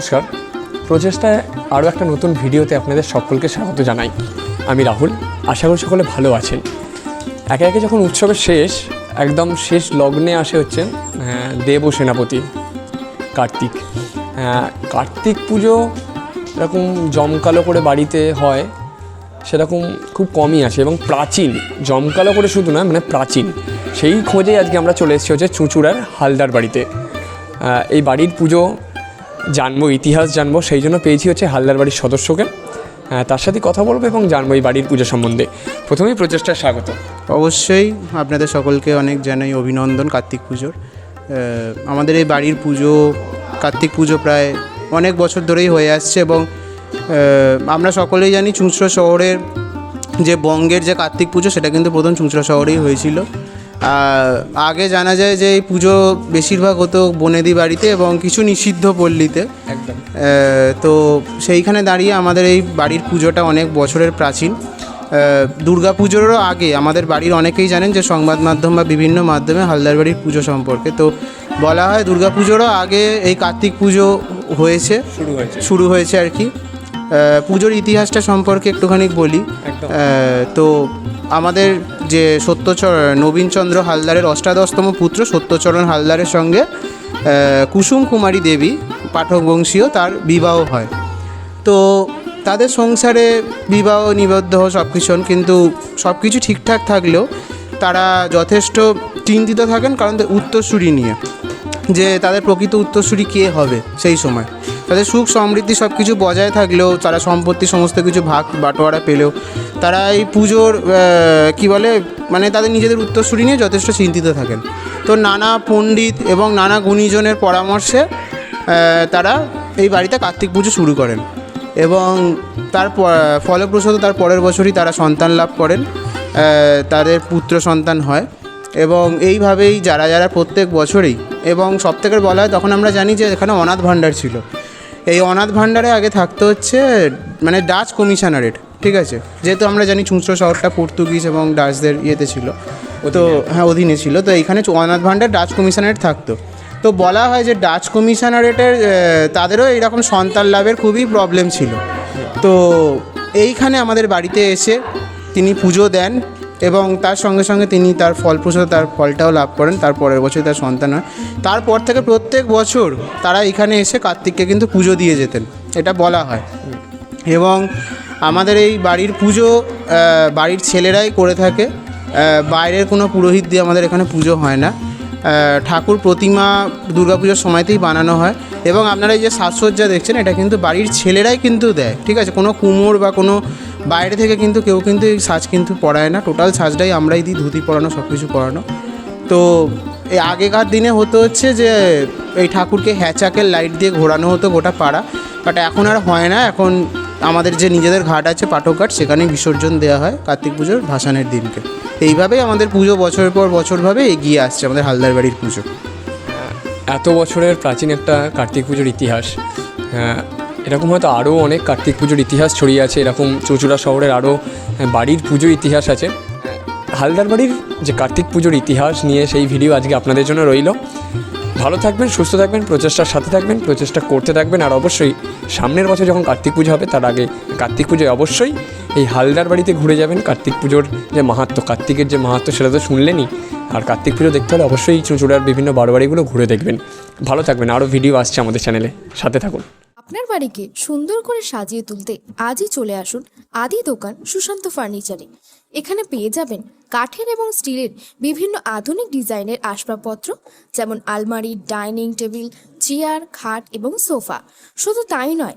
নমস্কার। প্রচেষ্টায় আরও একটা নতুন ভিডিওতে আপনাদের সকলকে স্বাগত জানাই। আমি রাহুল, আশা করি সকলে ভালো আছেন। একে একে যখন উৎসবের শেষ, একদম শেষ লগ্নে আসে হচ্ছে দেব সেনাপতি কার্তিক। কার্তিক পুজো এরকম জমকালো করে বাড়িতে হয়, সেরকম খুব কমই আছে এবং প্রাচীন। জমকালো করে শুধু নয় মানে প্রাচীন। সেই খোঁজেই আজকে আমরা চলে এসেছি হচ্ছে চুঁচুড়ার হালদার বাড়িতে। এই বাড়ির পুজো জানব, ইতিহাস জানব, সেই জন্য পেয়েছি হচ্ছে হালদার বাড়ির সদস্যকে। তার সাথে কথা বলব এবং জানব এই বাড়ির পুজো সম্বন্ধে। প্রথমেই প্রচেষ্টায় স্বাগত। অবশ্যই আপনাদের সকলকে অনেক জানাই অভিনন্দন কার্তিক পুজোর। আমাদের এই বাড়ির পুজো, কার্তিক পুজো প্রায় অনেক বছর ধরেই হয়ে আসছে এবং আমরা সকলেই জানি চুঁচড়ো শহরের যে বঙ্গের যে কার্তিক পুজো, সেটা কিন্তু প্রথম চুঁচড়ো শহরেই হয়েছিল। আগে জানা যায় যে এই পুজো বেশিরভাগ হতো বনেদি বাড়িতে এবং কিছু নিষিদ্ধ পল্লীতে। একদম। তো সেইখানে দাঁড়িয়ে আমাদের এই বাড়ির পুজোটা অনেক বছরের প্রাচীন। দুর্গা পুজোরও আগে আমাদের বাড়ির অনেকেই জানেন যে সংবাদ মাধ্যম বা বিভিন্ন মাধ্যমে হালদার বাড়ির পুজো সম্পর্কে। তো বলা হয় দুর্গা পুজোরও আগে এই কার্তিক পুজো হয়েছে শুরু হয়েছে। শুরু হয়েছে আর কি। পুজোর ইতিহাসটা সম্পর্কে একটুখানি বলি। তো আমাদের যে সত্যচর নবীনচন্দ্র হালদারের অষ্টাদশতম পুত্র সত্যচরণ হালদারের সঙ্গে কুসুম কুমারী দেবী পাঠক বংশীয় তার বিবাহ হয়। তো তাদের সংসারে বিবাহ নিবদ্ধ সব কিছু কিন্তু সব কিছু ঠিকঠাক থাকলেও তারা যথেষ্ট চিন্তিত থাকেন কারণ উত্তরসূরি নিয়ে। যে তাদের প্রকৃত উত্তরসূরি কে হবে সেই সময়? তাদের সুখ সমৃদ্ধি সব কিছু বজায় থাকলেও, তারা সম্পত্তি সমস্ত কিছু ভাগ বাটোয়ারা পেলেও, তারা এই পুজোর কি বলে মানে তাদের নিজেদের উত্তরসূরি নিয়ে যথেষ্ট চিন্তিত থাকেন। তো নানা পণ্ডিত এবং নানা গুণীজনের পরামর্শে তারা এই বাড়িতে কার্তিক পুজো শুরু করেন এবং তার ফলপ্রসূত তার পরের বছরই তারা সন্তান লাভ করেন তাদের পুত্র সন্তান হয় এবং এইভাবেই যারা যারা প্রত্যেক বছরেই এবং সব থেকে বলা হয়, তখন আমরা জানি যে এখানে অনাথ ভাণ্ডার ছিল। এই অনাথ ভাণ্ডারে আগে থাকতে হচ্ছে মানে ডাচ কমিশনারেট ঠিক আছে? যেহেতু আমরা জানি চুঁচড়ো শহরটা পর্তুগিজ এবং ডাচদের ইয়েতে ছিল। তো হ্যাঁ অধীনে ছিল। তো এখানে অনাথ ভাণ্ডার ডাচ কমিশনারেট থাকতো। তো বলা হয় যে ডাচ কমিশনারেটের তাদেরও এইরকম সন্তান লাভের খুবই প্রবলেম ছিল। তো এইখানে আমাদের বাড়িতে এসে তিনি পুজো দেন। এবং তার সঙ্গে সঙ্গে তিনি তার ফলপ্রসূ তার ফলটাও লাভ করেন, তার পরের বছর তার সন্তান হয়। তারপর থেকে প্রত্যেক বছর তারা এখানে এসে কার্তিককে কিন্তু পুজো দিয়ে যেতেন, এটা বলা হয়। এবং আমাদের এই বাড়ির পুজো বাড়ির ছেলেরাই করে থাকে বাইরের কোনো পুরোহিত দিয়ে আমাদের এখানে পুজো হয় না। ঠাকুর প্রতিমা দুর্গাপুজোর সময়তেই বানানো হয় এবং আপনারা এই যে সাজসজ্জা দেখছেন, এটা কিন্তু বাড়ির ছেলেরাই কিন্তু দেয়, ঠিক আছে? কোনো কুমোর বা কোনো বাইরে থেকে কিন্তু কেউ কিন্তু এই সাজ কিন্তু পড়ায় না। টোটাল সাজটাই আমরাই দিই ধুতি পরানো সব কিছু পরানো। তো এই আগেকার দিনে হতো হচ্ছে যে এই ঠাকুরকে হ্যাচাকের লাইট দিয়ে ঘোরানো হতো গোটা পাড়া। বাট এখন আর হয় না এখন আমাদের যে নিজেদের ঘাট আছে পাঠক ঘাট সেখানেই বিসর্জন দেওয়া হয় কার্তিক পুজোর ভাসানের দিনকে। এইভাবেই আমাদের পুজো বছরের পর বছরভাবে এগিয়ে আসছে আমাদের হালদার বাড়ির পুজো। এত বছরের প্রাচীন একটা কার্তিক পুজোর ইতিহাস। আহ, এরকম হয়তো আরও অনেক কার্তিক পুজোর ইতিহাস ছড়িয়ে আছে, এরকম চুঁচুড়া শহরের আরও বাড়ির পুজোর ইতিহাস আছে। হালদার বাড়ির যে কার্তিক পুজোর ইতিহাস নিয়ে সেই ভিডিও আজকে আপনাদের জন্য রইল। ভালো থাকবেন, সুস্থ থাকবেন, প্রচেষ্টার সাথে থাকবেন, প্রচেষ্টা করতে থাকবেন, আর অবশ্যই সামনের বছর যখন কার্তিক পুজো হবে, তার আগে কার্তিক পুজোয় অবশ্যই এই হালদার বাড়িতে ঘুরে যাবেন। কার্তিক পুজোর যে মাহাত্ম, কার্তিকের যে মাহাত্ম সেটা তো শুনলেনই। আর কার্তিক পুজো দেখতে হলে অবশ্যই চুঁচুড়ার বিভিন্ন বাড়োবাড়িগুলো ঘুরে দেখবেন। ভালো থাকবেন, আরও ভিডিও আসছে আমাদের চ্যানেলে। সাথে থাকুন। আপনার বাড়িকে সুন্দর করে সাজিয়ে তুলতে আজই চলে আসুন আদি দোকান সুশান্ত ফার্নিচারে। এখানে পেয়ে যাবেন কাঠের এবং স্টিলের বিভিন্ন আধুনিক ডিজাইনের আসবাবপত্র, যেমন আলমারি, ডাইনিং টেবিল, চেয়ার, খাট এবং সোফা। শুধু তাই নয়